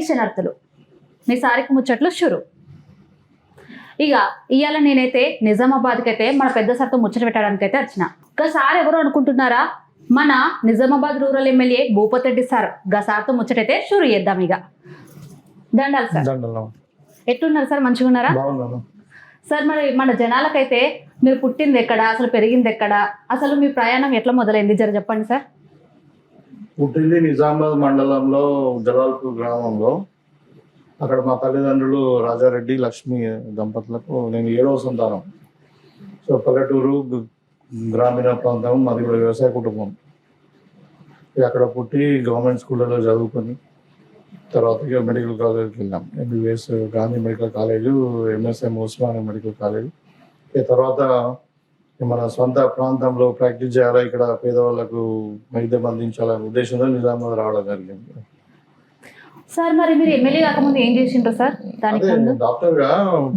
మీ శనార్థులు మీ సారికి ముచ్చట్లు షురు. ఇక ఇవాళ నేనైతే నిజామాబాద్కి అయితే మన పెద్ద సార్తో ముచ్చట పెట్టడానికి అయితే వచ్చిన ఇంకా సార్ ఎవరు అనుకుంటున్నారా? మన నిజామాబాద్ రూరల్ ఎమ్మెల్యే భూపతి రెడ్డి సార్గా సార్తో ముచ్చటైతే షురు చేద్దాం ఇక దండాలి సార్. ఎట్లున్నారు సార్? మంచిగా ఉన్నారా సార్ మరి మన జనాలకైతే మీరు పుట్టింది ఎక్కడ? అసలు పెరిగింది ఎక్కడ? అసలు మీ ప్రయాణం ఎట్లా మొదలైంది? జర చెప్పండి సార్. పుట్టింది నిజామాబాద్ మండలంలో జలాల్పూర్ గ్రామంలో. అక్కడ మా తల్లిదండ్రులు రాజారెడ్డి లక్ష్మి దంపతులకు నేను ఏడవ సంతానం. సో పల్లెటూరు గ్రామీణ ప్రాంతం మాది కూడా వ్యవసాయ కుటుంబం. ఇక అక్కడ పుట్టి గవర్నమెంట్ స్కూళ్ళలో చదువుకొని తర్వాత ఇక మెడికల్ కాలేజ్కి వెళ్ళాం. MBBS Gandhi medical college MSM Osmania medical college. తర్వాత మన సొంత ప్రాంతంలో ప్రాక్టీస్ చేయాలా? ఇక్కడ పేదవాళ్ళకు వైద్యం అందించాలనే ఉద్దేశంతో నిజామాబాద్ రావడం జరిగింది. సార్ మరి మీరు ఎమ్మెల్యే కాకముందు ఏం చేసిండ్రు సార్? దానికి అదే ముందు? డాక్టర్గా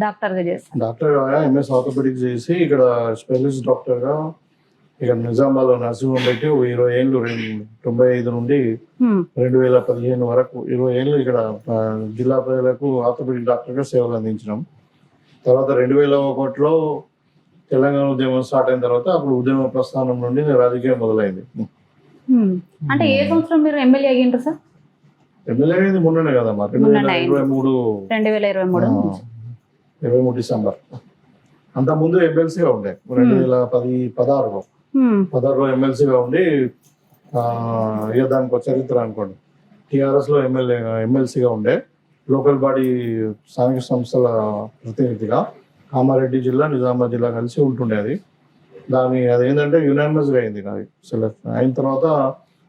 డాక్టర్గా చేస్తారు డాక్టర్గా ఎంఎస్ ఆర్థోపెడిక్స్ చేసి ఇక్కడ స్పెషలిస్ట్ డాక్టర్గా ఇక్కడ నిజామాబాద్లో నర్సింగ్ హోమ్ పెట్టి ఇరవై ఏళ్ళు తొంభై ఐదు నుండి రెండు వేల పదిహేను వరకు ఇరవై ఏళ్ళు ఇక్కడ జిల్లా ప్రజలకు ఆర్థోపెడిక్ డాక్టర్గా సేవలు అందించినాం. తర్వాత రెండు వేల ఒకటిలో తెలంగాణ ఉద్యమం స్టార్ట్ అయిన తర్వాత అప్పుడు ఉద్యమ ప్రస్థానం నుండి రాజకీయం మొదలైంది. అంటే ఏ సంవత్సరం మీరు ఎమ్మెల్యే అయ్యిండ్రు సార్? ఎమ్మెల్యే అయింది మొన్ననే కదా మరి. రెండు వేల. ఇరవై మూడు. రెండు వేల ఇరవై మూడు. ఇరవై మూడు డిసెంబర్. అంత ముందు ఎమ్మెల్సీగా ఉండే. రెండు వేల పది పదహారులో. పదహారులో ఎమ్మెల్సీగా ఉండి ఇక దానికి చరిత్ర అనుకోండి. టిఆర్ఎస్లో ఎమ్మెల్యే ఎమ్మెల్సీగా ఉండే లోకల్ బాడీ స్థానిక సంస్థల ప్రతినిధిగా కామారెడ్డి జిల్లా నిజామాబాద్ జిల్లా కలిసి ఉంటుండే అది. దాని అదేంటంటే ఏంటంటే గా అయింది నాది. సెలెక్ట్ అయిన తర్వాత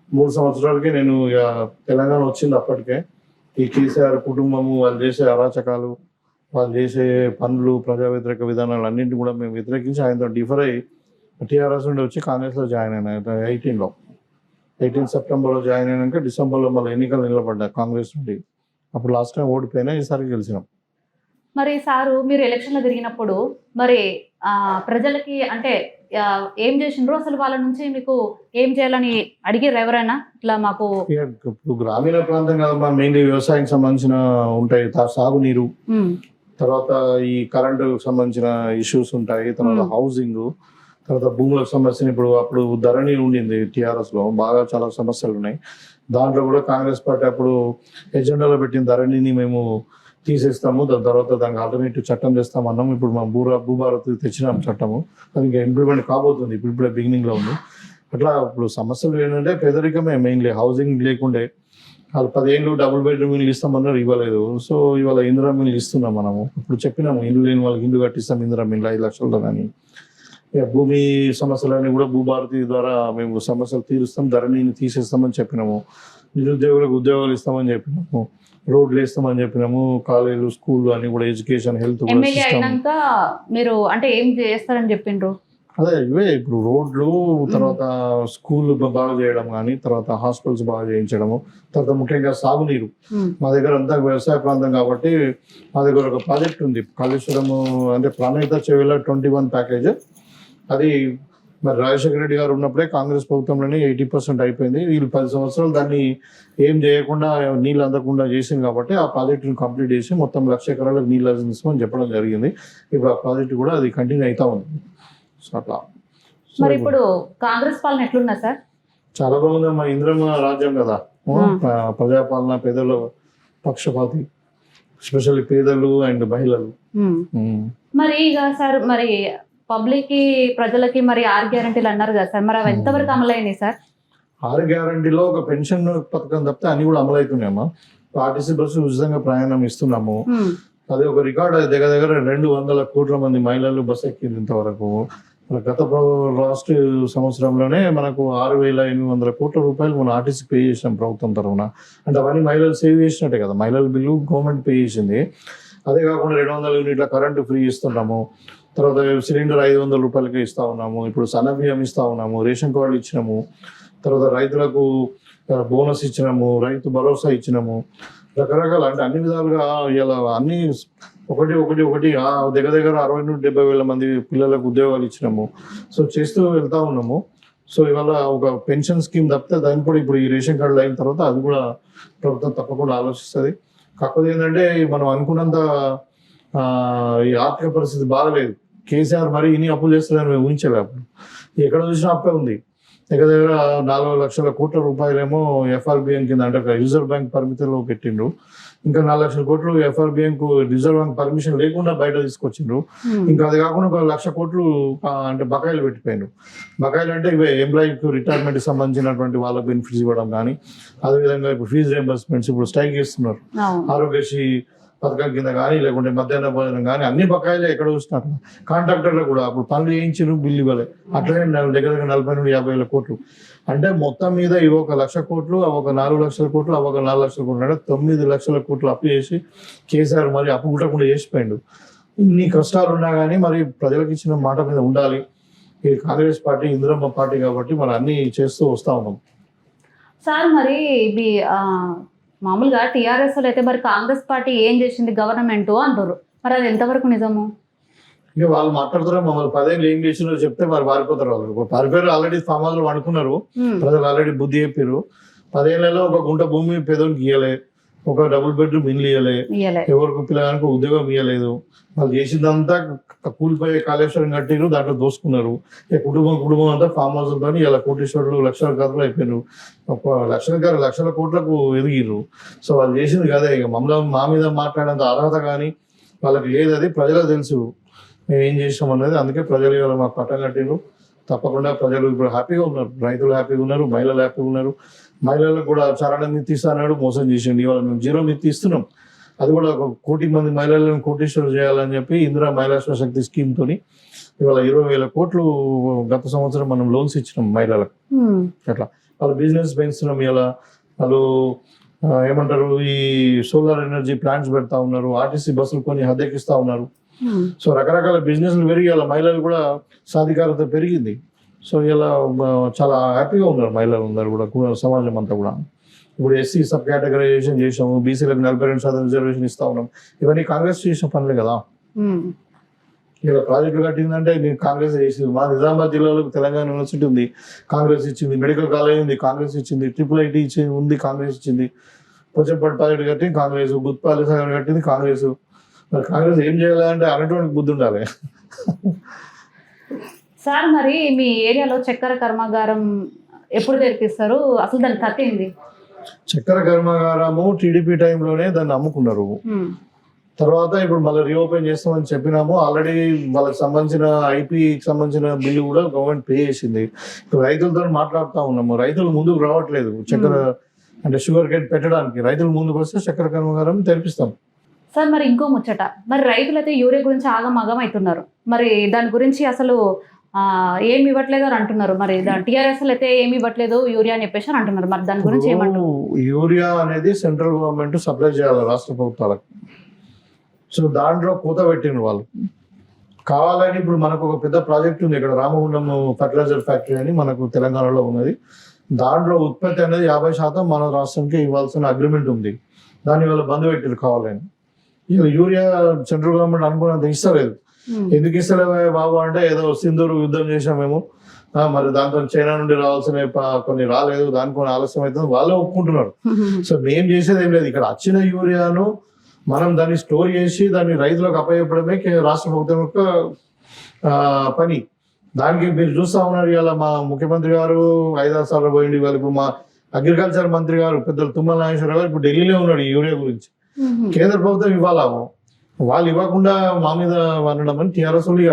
మూడు సంవత్సరాలకి నేను ఇక తెలంగాణ వచ్చింది అప్పటికే. ఈ కేసీఆర్ కుటుంబము వాళ్ళు చేసే అరాచకాలు వాళ్ళు చేసే పనులు ప్రజా వ్యతిరేక విధానాలు అన్నింటి కూడా మేము వ్యతిరేకించి ఆయనతో డిఫర్ అయ్యి టీఆర్ఎస్ నుండి వచ్చి కాంగ్రెస్లో జాయిన్ అయినా. ఎయిటీన్లో ఎయిటీన్ సెప్టెంబర్లో జాయిన్ అయినాక డిసెంబర్లో మళ్ళీ ఎన్నికలు నిలబడ్డా కాంగ్రెస్ నుండి. అప్పుడు లాస్ట్ టైం ఓడిపోయినా ఈసారి గెలిచినాం. మరి సారు మీరు ఎలక్షన్లో తిరిగినప్పుడు మరి ఆ ప్రజలకి అంటే ఏం చేసిండ్రు? అసలు వాళ్ళ నుంచి మీకు ఏం చేయాలని అడిగారు ఎవరైనా? ఇట్లా మాకు ఇప్పుడు గ్రామీణ ప్రాంతం కదమ్మా మెయిన్లీ వ్యవసాయానికి సంబంధించిన ఉంటాయి. సాగునీరు. తర్వాత ఈ కరెంటు సంబంధించిన ఇష్యూస్ ఉంటాయి. తర్వాత. హౌసింగ్. తర్వాత భూములకు సంబంధించిన ఇప్పుడు అప్పుడు ధరణి ఉండింది టిఆర్ఎస్లో బాగా చాలా సమస్యలు ఉన్నాయి దాంట్లో కూడా కాంగ్రెస్ పార్టీ అప్పుడు ఎజెండాలో పెట్టిన ధరణిని మేము తీసేస్తాము దాని తర్వాత దానికి ఆల్టర్నేటివ్ చట్టం చేస్తామన్నాం ఇప్పుడు మనం భూరా భూభారత్ తెచ్చినాం చట్టము. అది ఇంకా ఇంప్లిమెంట్ కాబోతుంది ఇప్పుడు ఇప్పుడే బిగినింగ్లో ఉంది. అట్లా ఇప్పుడు సమస్యలు ఏంటంటే పేదరికమే మెయిన్లీ హౌసింగ్ లేకుండే. వాళ్ళు పదిహేను డబుల్ బెడ్రూమ్ ఇల్లు ఇస్తామన్నారు ఇవ్వలేదు. సో ఇవాళ ఇందిరా మిల్లు ఇస్తున్నాం మనము. ఇప్పుడు చెప్పినాము ఇల్లు లేని వాళ్ళకి ఇల్లు కట్టిస్తాం ఇందిరా మిల్లు ఐదు లక్షలతో కానీ ఇక భూమి సమస్యలన్నీ కూడా భూభారతి ద్వారా మేము సమస్యలు తీరుస్తాం ధరణిని తీసేస్తామని చెప్పినాము. నిరుద్యోగులకు ఉద్యోగాలు ఇస్తామని చెప్పినాము రోడ్లు వేస్తామని చెప్పినాము కాలేజీలు స్కూల్ అన్ని కూడా ఎడ్యుకేషన్ హెల్త్ మీరు అంటే ఏం చేస్తారని చెప్పిండ్రు? అదే ఇవే ఇప్పుడు రోడ్లు తర్వాత స్కూల్ బాగా చేయడం కానీ తర్వాత హాస్పిటల్స్ బాగా చేయించడము తర్వాత ముఖ్యంగా సాగునీరు. మా దగ్గర అంతా వ్యవసాయ ప్రాంతం కాబట్టి మా దగ్గర ఒక ప్రాజెక్ట్ ఉంది. కాళేశ్వరం అంటే ప్రాణహిత చెవిల ట్వంటీ వన్ ప్యాకేజ్. అది మరి రాజశేఖర రెడ్డి గారు ఉన్నప్పుడే కాంగ్రెస్ ప్రభుత్వంలోనే ఎయిటీ పర్సెంట్ అయిపోయింది. వీళ్ళు పది సంవత్సరాలు దాన్ని ఏం చేయకుండా నీళ్ళు అందకుండా చేసింది కాబట్టి ఆ ప్రాజెక్టును కంప్లీట్ చేసి మొత్తం లక్ష ఎకరాలకు నీళ్ళు అందిస్తామని చెప్పడం జరిగింది. ఇప్పుడు ఆ ప్రాజెక్ట్ కూడా అది కంటిన్యూ అవుతా ఉంది. సో అట్లా. మరి ఇప్పుడు కాంగ్రెస్ పాలన ఎట్లున్నా సార్? చాలా బాగుంది మా ఇంద్రమ రాజ్యం కదా. ప్ర- ప్రజాపాలన పేదల పక్షపాతి ఎస్పెషల్లీ పేదలు అండ్ మహిళలు. మరి ఇక సార్ మరి పబ్లిక్కి ప్రజలకి మరి ఆరు గ్యారంటీలు అన్నారు కదా సార్. మరి అవి ఎంతవరకు అమలైనాయి సార్? ఆరు గ్యారంటీలో ఒక పెన్షన్ పథకం తప్పితే అన్ని కూడా అమలవుతున్నాయమ్మా ఆర్టీసీ బస్సు ఉచితంగా ప్రయాణం ఇస్తున్నాము. అది ఒక రికార్డ్ అది దగ్గర దగ్గర రెండు వందల కోట్ల మంది మహిళలు బస్సు ఎక్కింది ఇంతవరకు. గత లాస్ట్ సంవత్సరంలోనే మనకు ఆరు వేల ఎనిమిది వందల కోట్ల రూపాయలు మనం ఆర్టీసీ పే చేసాం ప్రభుత్వం తరఫున. అంటే అవన్నీ మహిళలు సేవ్ చేసినట్టే కదా. మహిళల బిల్లు గవర్నమెంట్ పే చేసింది. అదే కాకుండా రెండు వందల యూనిట్ల కరెంటు ఫ్రీ ఇస్తున్నాము. తర్వాత సిలిండర్ ఐదు వందల రూపాయలకి ఇస్తా ఉన్నాము. ఇప్పుడు సన్నబియ్యం ఇస్తా ఉన్నాము రేషన్ కార్డులు ఇచ్చినాము. తర్వాత రైతులకు బోనస్ ఇచ్చినాము రైతు భరోసా ఇచ్చినాము. రకరకాల అంటే అన్ని విధాలుగా ఇలా అన్ని ఒకటి ఒకటి ఒకటి దగ్గర దగ్గర అరవై నుండి డెబ్బై వేల మంది పిల్లలకు ఉద్యోగాలు ఇచ్చినాము. సో చేస్తూ వెళ్తా ఉన్నాము. సో ఇవాళ ఒక పెన్షన్ స్కీమ్ తప్పితే దాని కూడా ఇప్పుడు ఈ రేషన్ కార్డులు అయిన తర్వాత అది కూడా ప్రభుత్వం తప్పకుండా ఆలోచిస్తుంది. కాకపోతే ఏంటంటే మనం అనుకున్నంత ఈ ఆర్థిక పరిస్థితి బాగలేదు. కేసీఆర్ మరి ఇన్ని అప్పులు చేస్తున్నారని మేము ఊహించలే అప్పుడు ఎక్కడ చూసినా అప్పే ఉంది. దగ్గర దగ్గర నాలుగు లక్షల కోట్ల రూపాయలేమో ఎఫ్ఆర్బిఎం కింద అంటే రిజర్వ్ బ్యాంక్ పరిమితిలో పెట్టిండ్రు. ఇంకా నాలుగు లక్షల కోట్లు ఎఫ్ఆర్బిఎం కు రిజర్వ్ బ్యాంక్ పర్మిషన్ లేకుండా బయట తీసుకొచ్చిండ్రు. ఉమ్. ఇంకా అది కాకుండా ఒక లక్ష కోట్లు అంటే బకాయిలు పెట్టిపోయారు బకాయిలు అంటే ఇవి ఎంప్లాయీకి రిటైర్మెంట్ సంబంధించినటువంటి వాళ్ళ బెనిఫిట్స్ ఇవ్వడం కానీ అదేవిధంగా ఇప్పుడు ఫీజు రియంబర్స్మెంట్స్ ఇప్పుడు స్ట్రైక్ చేస్తున్నారు. ఆరోగ్యశ్రీ పథకం కింద కానీ లేకుంటే మధ్యాహ్న భోజనం కానీ అన్ని బకాయిలే ఎక్కడ చూస్తున్నారు కాంట్రాక్టర్లు కూడా అప్పుడు పనులు చేయించారు బిల్లు ఇవ్వలే. అట్లనే దగ్గర దగ్గర నలభై నుండి యాభై వేల కోట్లు. అంటే మొత్తం మీద ఇవి ఒక లక్ష కోట్లు అవి ఒక నాలుగు లక్షల కోట్లు అవి ఒక నాలుగు లక్షల కోట్లు అంటే తొమ్మిది లక్షల కోట్లు అప్పు చేసి కేసీఆర్ మరి అప్పు కుట్టకుండా చేసిపోయిండు. ఇన్ని కష్టాలు ఉన్నా కానీ మరి ప్రజలకు ఇచ్చిన మాట మీద ఉండాలి. ఇది కాంగ్రెస్ పార్టీ ఇందిరమ్మ పార్టీ కాబట్టి మనం అన్ని చేస్తూ వస్తా ఉన్నాం. సార్ మరి మామూలుగా టీఆర్ఎస్ అయితే మరి కాంగ్రెస్ పార్టీ ఏం చేసింది గవర్నమెంట్ అంటారు మరి అది ఎంతవరకు నిజము? ఇక వాళ్ళు మాట్లాడుతారు మమ్మల్ని పదేళ్ళు ఏం చేసినారో చెప్తే మరి పారిపోతారు వాళ్ళు. పారిపోయారు ఆల్రెడీ హౌస్ వండుకున్నారు. ప్రజలు ఆల్రెడీ బుద్ధి చెప్పారు పదేళ్ళలో ఒక గుంట భూమి పేదోనికి ఇయ్యలే. ఒక డబుల్ బెడ్రూమ్ ఇల్లు ఇయ్యలే. ఎవరికి పిల్లగానికి ఉద్యోగం ఇవ్వలేదు వాళ్ళు చేసిందంతా కూలిపోయే కాళేశ్వరం కట్టిరు దాంట్లో దోసుకున్నారు. కుటుంబం కుటుంబం అంతా ఫామ్ హౌస్తో ఇలా కోటీశ్వరులు లక్షల కథలు అయిపోయినారు ఒక లక్షల గారు లక్షల కోట్లకు ఎదిగిర్రు. సో వాళ్ళు చేసింది కదా ఇక మమ్మల్ని మా మీద మాట్లాడేంత అర్హత కానీ వాళ్ళకి లేదు అది ప్రజలకు తెలుసు. మేము ఏం చేసాం అనేది అందుకే ప్రజలు ఇవాళ మాకు పట్టం కట్టిండ్రు తప్పకుండా ప్రజలు ఇప్పుడు హ్యాపీగా ఉన్నారు. రైతులు హ్యాపీగా ఉన్నారు మహిళలు హ్యాపీగా ఉన్నారు. మహిళలకు కూడా చరణ ఇస్తాడు మోసం చేసిండు. ఇవాళ మేము జీరో మిత్తి ఇస్తున్నాం అది కూడా ఒక కోటి మంది మహిళలను కోటీశ్వరు చేయాలని చెప్పి ఇందిరా మహిళా శక్తి స్కీమ్ తోని ఇవాళ ఇరవై వేల కోట్లు గత సంవత్సరం మనం లోన్స్ ఇచ్చినాం మహిళలకు. అట్లా. వాళ్ళు బిజినెస్ పెంచుతున్నాం ఇలా వాళ్ళు ఏమంటారు ఈ సోలార్ ఎనర్జీ ప్లాంట్స్ పెడతా ఉన్నారు ఆర్టీసీ బస్సులు కొన్ని హద్దెకిస్తా ఉన్నారు. సో రకరకాల బిజినెస్లు పెరిగి ఇలా మహిళలు కూడా సాధికారత పెరిగింది. సో ఇలా చాలా హ్యాపీగా ఉన్నారు మహిళలు అందరు కూడా సమాజం అంతా కూడా. ఇప్పుడు ఎస్సీ సబ్ కేటగరైజేషన్ చేసాము బీసీలకు నలభై రెండు శాతం రిజర్వేషన్ ఇస్తా ఉన్నాం. ఇవన్నీ కాంగ్రెస్ చేసిన పనులే కదా. ఇలా ప్రాజెక్టులు కట్టిందంటే నేను కాంగ్రెస్ చేసింది. మా నిజామాబాద్ జిల్లాలో తెలంగాణ యూనివర్సిటీ ఉంది. కాంగ్రెస్ ఇచ్చింది. మెడికల్ కాలేజ్ ఉంది కాంగ్రెస్ ఇచ్చింది. ట్రిపుల్ ఐటీ ఇచ్చింది ఉంది కాంగ్రెస్ ఇచ్చింది. పోచంపల్లి ప్రాజెక్ట్ కట్టింది కాంగ్రెస్ గుత్పాలి సాగర్ కట్టింది కాంగ్రెస్. మరి కాంగ్రెస్ ఏం చేయాలంటే అనేటువంటి బుద్ధి ఉండాలి. సార్ మరి మీ ఏరియాలో చక్కెర కర్మాగారం ఎప్పుడు తెరిపిస్తారు అసలు దాని కథ ఏంది? చక్కెర కర్మాగారము టీడీపీ టైంలోనే దాన్ని అమ్ముకున్నారు. తర్వాత ఇప్పుడు మళ్ళీ రీఓపెన్ చేస్తామని చెప్పినాము. ఆల్రెడీ వాళ్ళకి సంబంధించిన ఐపీకి సంబంధించిన బిల్లు కూడా గవర్నమెంట్ పే చేసింది. ఇప్పుడు రైతులతో మాట్లాడుతూ ఉన్నాము. రైతులు ముందుకు రావట్లేదు. చక్కెర అంటే షుగర్ కేన్ పెట్టడానికి రైతులు ముందుకు వస్తే చక్కెర కర్మాగారం తెరిపిస్తాం. సార్ మరి ఇంకో ముచ్చట. మరి రైతులైతే యూరియా గురించి ఆగం ఆగం అవుతున్నారు మరి దాని గురించి అసలు ఏమి ఇవ్వట్లేదు అని అంటున్నారు. మరి దాని టీఆర్ఎస్ అయితే ఏమి ఇవ్వట్లేదు యూరియా అని చెప్పేసి అని అంటున్నారు. మరి దాని గురించి ఏమంటారు? యూరియా అనేది సెంట్రల్ గవర్నమెంట్ సప్లై చేయాలి రాష్ట్ర ప్రభుత్వాలకు. సో దాంట్లో కూత పెట్టిండ్రు వాళ్ళు. కావాలని ఇప్పుడు మనకు ఒక పెద్ద ప్రాజెక్ట్ ఉంది. ఇక్కడ రామగుండం ఫర్టిలైజర్ ఫ్యాక్టరీ అని మనకు తెలంగాణలో ఉన్నది. దాంట్లో ఉత్పత్తి అనేది యాభై శాతం మన రాష్ట్రానికి ఇవ్వాల్సిన అగ్రిమెంట్ ఉంది. దాన్ని వాళ్ళు బంద్ పెట్టారు కావాలని. యూరియా సెంట్రల్ గవర్నమెంట్ అనుకున్నంత ఇస్తలేదు. ఎందుకు ఇస్తలేవే బాబు అంటే ఏదో సింధూరు యుద్ధం చేసాం మేము. మరి దాంతో చైనా నుండి రావాల్సిన కొన్ని రాలేదు దానికి కొన్ని ఆలస్యం అవుతుంది వాళ్ళే ఒప్పుకుంటున్నారు. సో మేము చేసేది ఏం లేదు. ఇక్కడ వచ్చిన యూరియాను మనం దాన్ని స్టోర్ చేసి దాన్ని రైతులకు అప్పచెప్పడమే రాష్ట్ర ప్రభుత్వం యొక్క పని. దానికి మీరు చూస్తా ఉన్నారు ఇవాళ మా ముఖ్యమంత్రి గారు ఐదారు సార్లు పోయింది ఇప్పుడు మా అగ్రికల్చర్ మంత్రి గారు పెద్దలు తుమ్మల నాగేశ్వరరావు గారు ఇప్పుడు ఢిల్లీలో ఉన్నాడు ఈ యూరియా గురించి. కేంద్ర ప్రభుత్వం ఇవ్వాలా? వాళ్ళు ఇవ్వకుండా మా మీద అనడం అని టీఆర్ఎస్ వాళ్ళు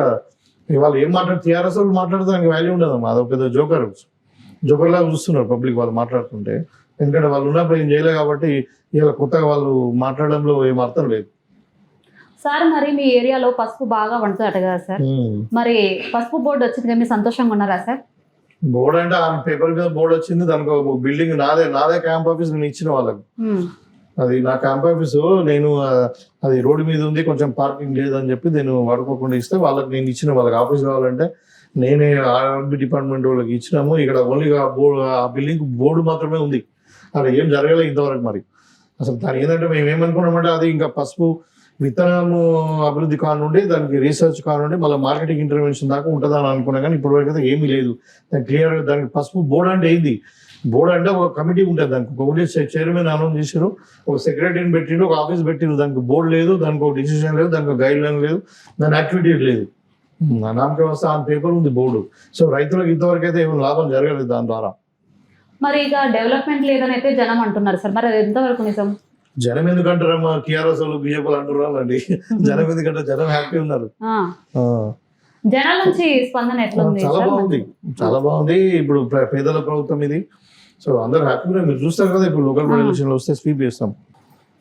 వాళ్ళు ఏం మాట్లాడు టీఆర్ఎస్ వాళ్ళు మాట్లాడితే దానికి వాల్యూ ఉండదు అదొక పెద్ద జోకర్ జోకర్ లాగా చూస్తున్నారు పబ్లిక్ వాళ్ళు మాట్లాడుతుంటే. ఎందుకంటే వాళ్ళు ఉన్నప్పుడు ఏం చేయలేదు కాబట్టి ఇలా కొత్తగా వాళ్ళు మాట్లాడడంలో ఏం అర్థం లేదు. సార్ మరి మీ ఏరియాలో పసుపు బాగా వండుతారట కదా సార్. మరి పసుపు బోర్డు వచ్చింది కదా మీరు సంతోషంగా ఉన్నారా సార్? బోర్డు అంటే ఆ పేపర్ మీద బోర్డు వచ్చింది దానికి బిల్డింగ్ నాదే నాదే క్యాంప్ ఆఫీస్ నేను ఇచ్చిన వాళ్ళకి. అది నా క్యాంప్ ఆఫీస్ నేను అది రోడ్డు మీద ఉంది కొంచెం పార్కింగ్ లేదని చెప్పి నేను వాడుకోకుండా ఇస్తే వాళ్ళకి నేను ఇచ్చిన వాళ్ళకి ఆఫీస్ కావాలంటే నేనే ఆర్బి డిపార్ట్మెంట్ వాళ్ళకి ఇచ్చినాము. ఇక్కడ ఓన్లీ ఆ బోర్డు ఆ బిల్డింగ్ బోర్డు మాత్రమే ఉంది. అక్కడ ఏం జరగలేదు ఇంతవరకు మరి. అసలు దాని ఏంటంటే మేము ఏమనుకున్నామంటే అది ఇంకా పసుపు విత్తనము అభివృద్ధి కానుండి దానికి రీసెర్చ్ కానుండి మళ్ళీ మార్కెటింగ్ ఇంటర్వెన్షన్ దాకా ఉంటుందని అనుకున్నా కానీ ఇప్పటివరకు అయితే ఏమీ లేదు. దానికి క్లియర్ దానికి పసుపు బోర్డు అంటే ఏంది? బోర్డు అంటే ఒక కమిటీ ఉంటుంది. దానికి ఒక ఒకటి చైర్మన్ అనౌన్స్ చేశారు. ఒక సెక్రటరీని పెట్టిండు ఒక ఆఫీస్ పెట్టిండు. దానికి బోర్డు లేదు దానికి ఒక డిసిషన్ లేదు దానికి గైడ్ లైన్ లేదు దాని యాక్టివిటీ లేదు. నా నామకే వస్తే ఆ పేపర్ ఉంది బోర్డు. సో రైతులకు ఇంతవరకు అయితే ఏం లాభం జరగలేదు దాని ద్వారా. మరి ఇక డెవలప్మెంట్ లేదని అయితే జనం అంటున్నారు సార్? మరి అది ఎంతవరకు నిజం? జనం ఎందుకంటారమ్మా టీఆర్ఎస్ వాళ్ళు బీజేపీ అంటున్నారు అండి. జనం ఎందుకంటే జనం హ్యాపీ ఉన్నారు. జనాల నుంచి స్పందన ఎట్లుంది చాలా బాగుంది. చాలా బాగుంది. ఇప్పుడు పేదల ప్రభుత్వం ఇది. సో అందరు హ్యాపీగా మీరు చూస్తారు కదా ఇప్పుడు లోకల్ బాడీ ఆ. ఎలక్షన్ వస్తే స్వీప్ చేస్తాం.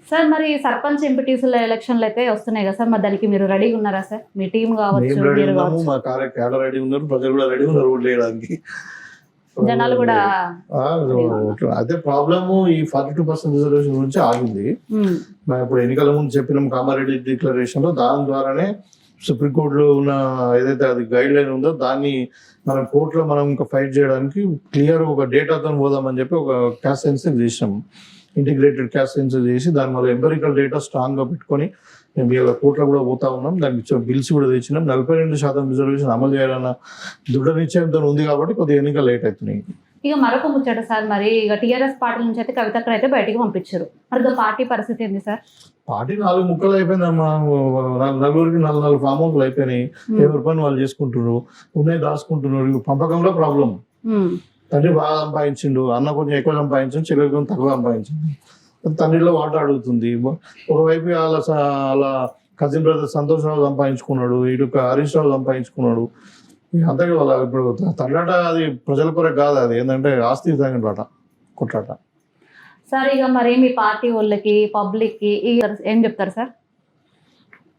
సార్ మరి సర్పంచ్ ఎంపీటీసీల ఎలక్షన్లు అయితే వస్తున్నాయి కదా సార్ మరి దానికి మీరు రెడీగా ఉన్నారా సార్? మీ టీం కావచ్చు మేము మీరు కావచ్చు. మా కార్య క్యాడర్ రెడీ ఉన్నారు ప్రజలు కూడా రెడీ ఉన్నారు ఓట్లు వేయడానికి. జనాలు కూడా అదే ప్రాబ్లము ఈ ఫార్టీ టూ పర్సెంట్ రిజర్వేషన్ గురించి ఆగింది. ఉమ్, మనం ఇప్పుడు ఎన్నికల ముందు చెప్పినాం కామారెడ్డి డిక్లరేషన్లో దాని ద్వారానే సుప్రీంకోర్టులో ఉన్న ఏదైతే అది గైడ్ లైన్ ఉందో దాన్ని మనం కోర్టులో మనం ఇంకా ఫైట్ చేయడానికి క్లియర్ ఒక డేటాతో పోదామని చెప్పి ఒక క్యాస్ట్ సెన్సింగ్ చేసినాం ఇంటిగ్రేటెడ్ క్యాస్ట్ సెన్సింగ్ చేసి దాని వల్ల ఎంపెరికల్ డేటా స్ట్రాంగ్గా పెట్టుకొని మేము ఇలా కోర్టులో కూడా పోతా ఉన్నాం. దానికి బిల్స్ కూడా తెచ్చినాం. నలభై రెండు శాతం రిజర్వేషన్ అమలు చేయాలన్న దృఢ నిశ్చయంతో ఉంది కాబట్టి కొద్దిగా ఎన్నికలు లేట్ అవుతున్నాయి. ఇక మరొక ముచ్చట సార్ మరి ఇక టీఆర్ఎస్ పార్టీ నుంచి అయితే కవితక్కర్ అయితే బయటికి పంపించారు. మరి పార్టీ పరిస్థితి ఏంది సార్? పార్టీ నాలుగు ముక్కలు అయిపోయిందమ్మా. నలు- నలుగురికి నాలుగు నాలుగు ఫామ్ హౌస్లు అయిపోయినాయి. ఎవరి పని వాళ్ళు చేసుకుంటున్నారు. ఉన్నాయి దాచుకుంటున్నారు. పంపకంలో ప్రాబ్లం తండ్రి బాగా సంపాదించిండు. అన్న కొంచెం ఎక్కువ సంపాదించిండు. చెల్లెలు కొంచెం తక్కువ సంపాదించిండు తండ్రిలో వాట అడుగుతుంది. ఒకవైపు వాళ్ళ వాళ్ళ కజిన్ బ్రదర్ సంతోష్ రావు సంపాదించుకున్నాడు. ఇటు హరీష్ రావు సంపాదించుకున్నాడు. అంతే వాళ్ళ ఇప్పుడు తండ్రట అది ప్రజల కొరకు కాదు అది. ఏంటంటే ఆస్తి తగినట కొట్లాట సార్ ఇక మరి మీ పార్టీ వాళ్ళకి పబ్లిక్కి ఈ ఏం చెప్తారు సార్?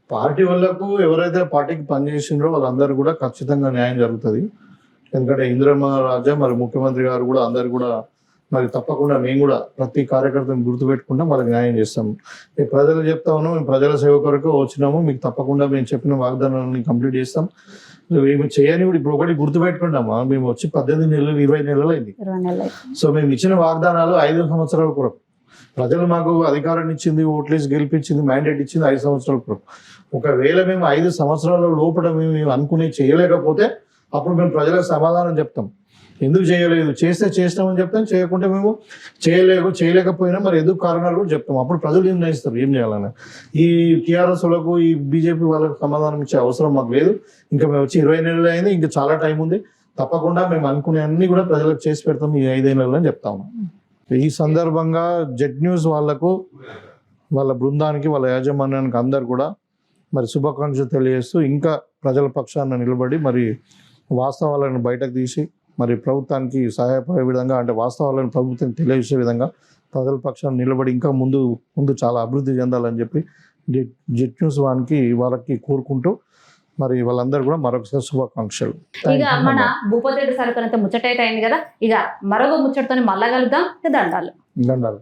పార్టీ వాళ్ళకు ఎవరైతే పార్టీకి పనిచేసిండ్రో వాళ్ళందరూ కూడా ఖచ్చితంగా న్యాయం జరుగుతుంది. ఎందుకంటే ఇందిరమ్మ రాజా మరి ముఖ్యమంత్రి గారు కూడా అందరు కూడా మరి తప్పకుండా మేము కూడా ప్రతి కార్యకర్తను గుర్తుపెట్టుకుంటాం వాళ్ళకి న్యాయం చేస్తాం. ప్రజలు చెప్తా ఉన్నాం మేము ప్రజల సేవ కొరకు వచ్చినాము మీకు తప్పకుండా మేము చెప్పిన వాగ్దానాన్ని కంప్లీట్ చేస్తాం. మేము చేయని కూడా ఇప్పుడు ఒకటి గుర్తుపెట్టుకుంటామా? మేము వచ్చి పద్దెనిమిది నెలలు ఇరవై నెలలు అయింది. సో మేము ఇచ్చిన వాగ్దానాలు ఐదు సంవత్సరాల కొరకు. ప్రజలు మాకు అధికారాన్ని ఇచ్చింది ఓట్లేసి గెలిపించింది మ్యాండేట్ ఇచ్చింది ఐదు సంవత్సరాల కొరకు. ఒకవేళ మేము ఐదు సంవత్సరాల లోపల మేము మేము అనుకునే చేయలేకపోతే అప్పుడు మేము ప్రజలకు సమాధానం చెప్తాం. ఎందుకు చేయలేదు? చేస్తే చేస్తామని చెప్తాం చేయకుంటే మేము చేయలేక చేయలేకపోయినా మరి ఎందుకు కారణాలు కూడా చెప్తాం. అప్పుడు ప్రజలు నిర్ణయిస్తారు ఏం చేయాలని ఈ టీఆర్ఎస్ వాళ్ళకు ఈ బీజేపీ వాళ్ళకు సమాధానం ఇచ్చే అవసరం మాకు లేదు. ఇంకా మేము వచ్చి ఇరవై నెలలు అయింది ఇంకా చాలా టైం ఉంది. తప్పకుండా మేము అనుకునే అన్ని కూడా ప్రజలకు చేసి పెడతాం ఈ ఐదేళ్ళలో అని చెప్తాము ఈ సందర్భంగా జెడ్ న్యూస్ వాళ్ళకు వాళ్ళ బృందానికి వాళ్ళ యాజమాన్యానికి అందరు కూడా మరి శుభాకాంక్షలు తెలియజేస్తూ ఇంకా ప్రజల పక్షాన నిలబడి మరి వాస్తవాలను బయటకు తీసి మరి ప్రభుత్వానికి సహాయపడే విధంగా అంటే వాస్తవాలను ప్రభుత్వం తెలియజేసే విధంగా ప్రజల పక్షాన నిలబడి ఇంకా ముందు ముందు చాలా అభివృద్ధి చెందాలని చెప్పి జెడ్ న్యూస్ వానికి వాళ్ళకి కోరుకుంటూ మరి వాళ్ళందరూ కూడా మరొకసారి శుభాకాంక్షలు. ఇక మన. భూపతి రెడ్డి సార్ కొంత ముచ్చట అయితే అయింది కదా ఇక మరొక ముచ్చటతో మళ్ళా కలుద్దాం. దండాలు. దండాలు.